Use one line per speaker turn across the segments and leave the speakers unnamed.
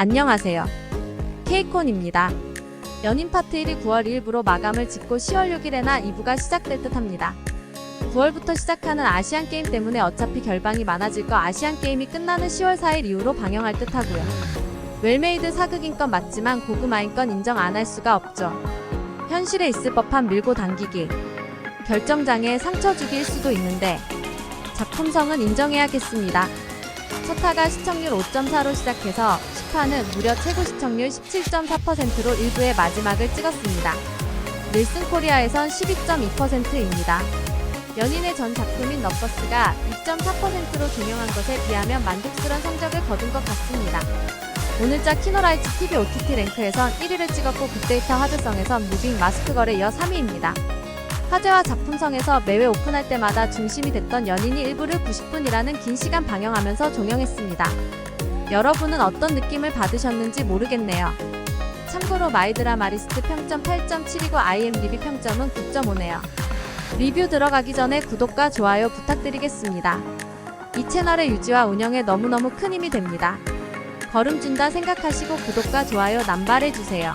안녕하세요. 케이콘입니다. 연인 파트 1이 9월 2일부로 마감을 짓고 10월 6일에나 2부가 시작될 듯 합니다. 9월부터 시작하는 아시안 게임 때문에 어차피 결방이 많아질 거 아시안 게임이 끝나는 10월 4일 이후로 방영할 듯 하고요. 웰메이드 사극인 건 맞지만 고구마인 건 인정 안 할 수가 없죠. 현실에 있을 법한 밀고 당기기. 결정장애에 상처 주기일 수도 있는데 작품성은 인정해야겠습니다. 첫 화가 시청률 5.4로 시작해서 10화는 무려 최고 시청률 17.4%로 1부의 마지막을 찍었습니다. 닐슨 코리아에선 12.2%입니다. 연인의 전 작품인 너버스가 2.4%로 종영한 것에 비하면 만족스러운 성적을 거둔 것 같습니다. 오늘자 키노라이츠 TV OTT 랭크에선 1위를 찍었고 빅데이터 화제성에선 무빙 마스크 거래 이어 3위입니다. 화제와 작품성에서 매회 오픈할 때마다 중심이 됐던 연인이 일부를 90분이라는 긴 시간 방영하면서 종영했습니다. 여러분은 어떤 느낌을 받으셨는지 모르겠네요. 참고로 마이드라 마리스트 평점 8.7이고 IMDb 평점은 9.5네요. 리뷰 들어가기 전에 구독과 좋아요 부탁드리겠습니다. 이 채널의 유지와 운영에 너무너무 큰 힘이 됩니다. 걸음 준다 생각하시고 구독과 좋아요 남발해주세요.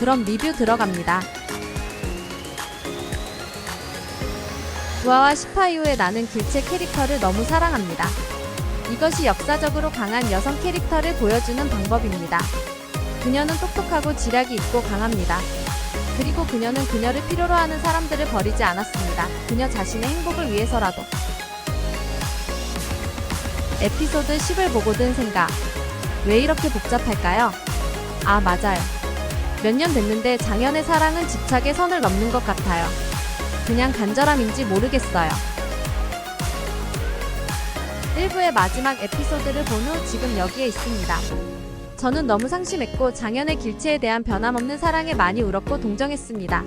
그럼 리뷰 들어갑니다. 9화와 10화 이후에 나는 길체 캐릭터를 너무 사랑합니다. 이것이 역사적으로 강한 여성 캐릭터를 보여주는 방법입니다. 그녀는 똑똑하고 지략이 있고 강합니다. 그리고 그녀는 그녀를 필요로 하는 사람들을 버리지 않았습니다. 그녀 자신의 행복을 위해서라도. 에피소드 10을 보고 든 생각. 왜 이렇게 복잡할까요? 아, 맞아요. 몇 년 됐는데 장현의 사랑은 집착의 선을 넘는 것 같아요. 그냥 간절함인지 모르겠어요. 1부의 마지막 에피소드를 본 후 지금 여기에 있습니다. 저는 너무 상심했고 장현의 길체에 대한 변함없는 사랑에 많이 울었고 동정했습니다.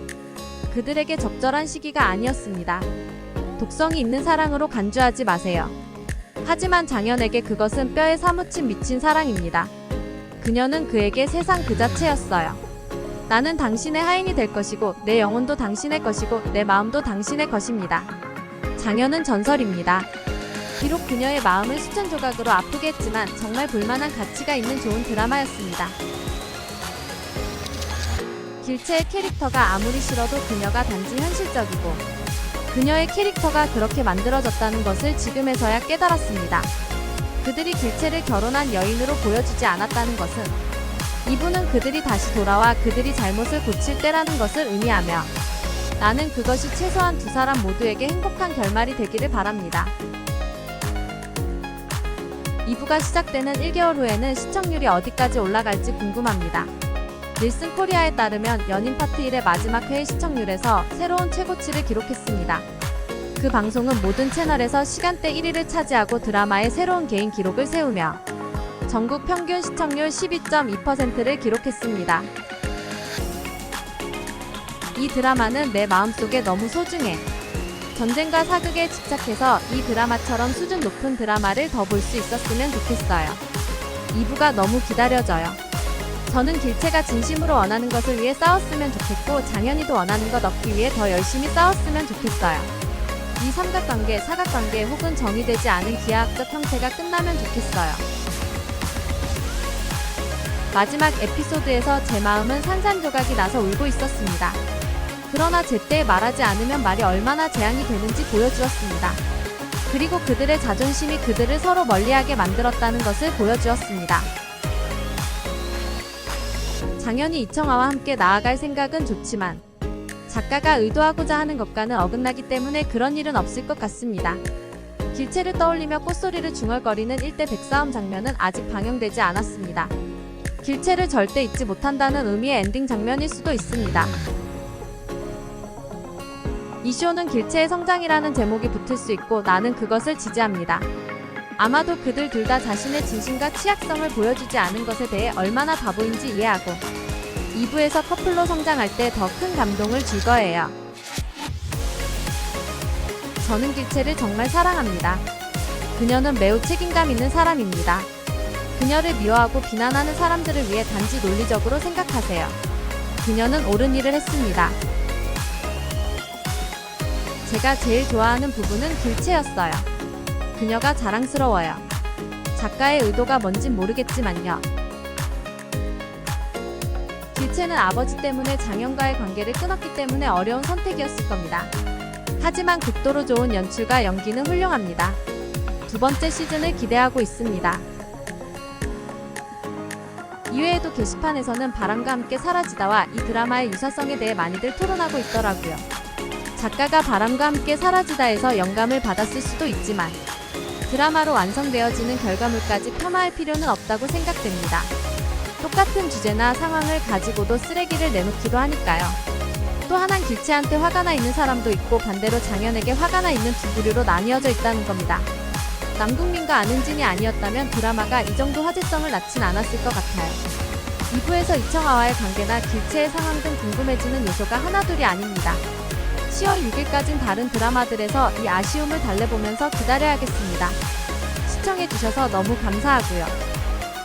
그들에게 적절한 시기가 아니었습니다. 독성이 있는 사랑으로 간주하지 마세요. 하지만 장현에게 그것은 뼈에 사무친 미친 사랑입니다. 그녀는 그에게 세상 그 자체였어요. 나는 당신의 하인이 될 것이고 내 영혼도 당신의 것이고 내 마음도 당신의 것입니다. 장현은 전설입니다. 비록 그녀의 마음을 수천 조각으로 아프게 했지만 정말 볼만한 가치가 있는 좋은 드라마였습니다. 길체의 캐릭터가 아무리 싫어도 그녀가 단지 현실적이고 그녀의 캐릭터가 그렇게 만들어졌다는 것을 지금에서야 깨달았습니다. 그들이 길체를 결혼한 여인으로 보여주지 않았다는 것은 이분은 그들이 다시 돌아와 그들이 잘못을 고칠 때라는 것을 의미하며 나는 그것이 최소한 두 사람 모두에게 행복한 결말이 되기를 바랍니다. 2부가 시작되는 1개월 후에는 시청률이 어디까지 올라갈지 궁금합니다. 닐슨 코리아에 따르면 연인 파트 1의 마지막 회의 시청률에서 새로운 최고치를 기록했습니다. 그 방송은 모든 채널에서 시간대 1위를 차지하고 드라마의 새로운 개인 기록을 세우며 전국 평균 시청률 12.2%를 기록했습니다. 이 드라마는 내 마음속에 너무 소중해. 전쟁과 사극에 집착해서 이 드라마처럼 수준 높은 드라마를 더 볼 수 있었으면 좋겠어요. 2부가 너무 기다려져요. 저는 길체가 진심으로 원하는 것을 위해 싸웠으면 좋겠고 장현이도 원하는 것 얻기 위해 더 열심히 싸웠으면 좋겠어요. 이 삼각관계, 사각관계 혹은 정의되지 않은 기하학적 형태가 끝나면 좋겠어요. 마지막 에피소드에서 제 마음은 산산조각이 나서 울고 있었습니다. 그러나 제때 말하지 않으면 말이 얼마나 재앙이 되는지 보여주었습니다. 그리고 그들의 자존심이 그들을 서로 멀리하게 만들었다는 것을 보여주었습니다. 장현이 이청아와 함께 나아갈 생각은 좋지만 작가가 의도하고자 하는 것과는 어긋나기 때문에 그런 일은 없을 것 같습니다. 길체를 떠올리며 꽃소리를 중얼거리는 1대 백싸움 장면은 아직 방영되지 않았습니다. 길체를 절대 잊지 못한다는 의미의 엔딩 장면일 수도 있습니다. 이 쇼는 길체의 성장이라는 제목이 붙을 수 있고 나는 그것을 지지합니다. 아마도 그들 둘 다 자신의 진심과 취약성을 보여주지 않은 것에 대해 얼마나 바보인지 이해하고 2부에서 커플로 성장할 때 더 큰 감동을 줄 거예요. 저는 길체를 정말 사랑합니다. 그녀는 매우 책임감 있는 사람입니다. 그녀를 미워하고 비난하는 사람들을 위해 단지 논리적으로 생각하세요. 그녀는 옳은 일을 했습니다. 제가 제일 좋아하는 부분은 길체였어요. 그녀가 자랑스러워요. 작가의 의도가 뭔진 모르겠지만요. 원체는 아버지 때문에 장현과의 관계를 끊었기 때문에 어려운 선택이었을 겁니다. 하지만 극도로 좋은 연출과 연기는 훌륭합니다. 두 번째 시즌을 기대하고 있습니다. 이외에도 게시판에서는 바람과 함께 사라지다와 이 드라마의 유사성에 대해 많이들 토론하고 있더라고요. 작가가 바람과 함께 사라지다에서 영감을 받았을 수도 있지만 드라마로 완성되어지는 결과물까지 폄하할 필요는 없다고 생각됩니다. 똑같은 주제나 상황을 가지고도 쓰레기를 내놓기도 하니까요. 또 하나는 길치한테 화가 나 있는 사람도 있고 반대로 장현에게 화가 나 있는 두 부류로 나뉘어져 있다는 겁니다. 남궁민과 안은진이 아니었다면 드라마가 이 정도 화제성을 낳진 않았을 것 같아요. 2부에서 이청아와의 관계나 길치의 상황 등 궁금해지는 요소가 하나둘이 아닙니다. 10월 6일까진 다른 드라마들에서 이 아쉬움을 달래보면서 기다려야겠습니다. 시청해주셔서 너무 감사하고요.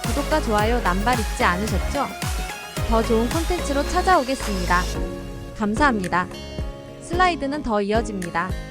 구독과 좋아요 남발 잊지 않으셨죠? 더 좋은 콘텐츠로 찾아오겠습니다. 감사합니다. 슬라이드는 더 이어집니다.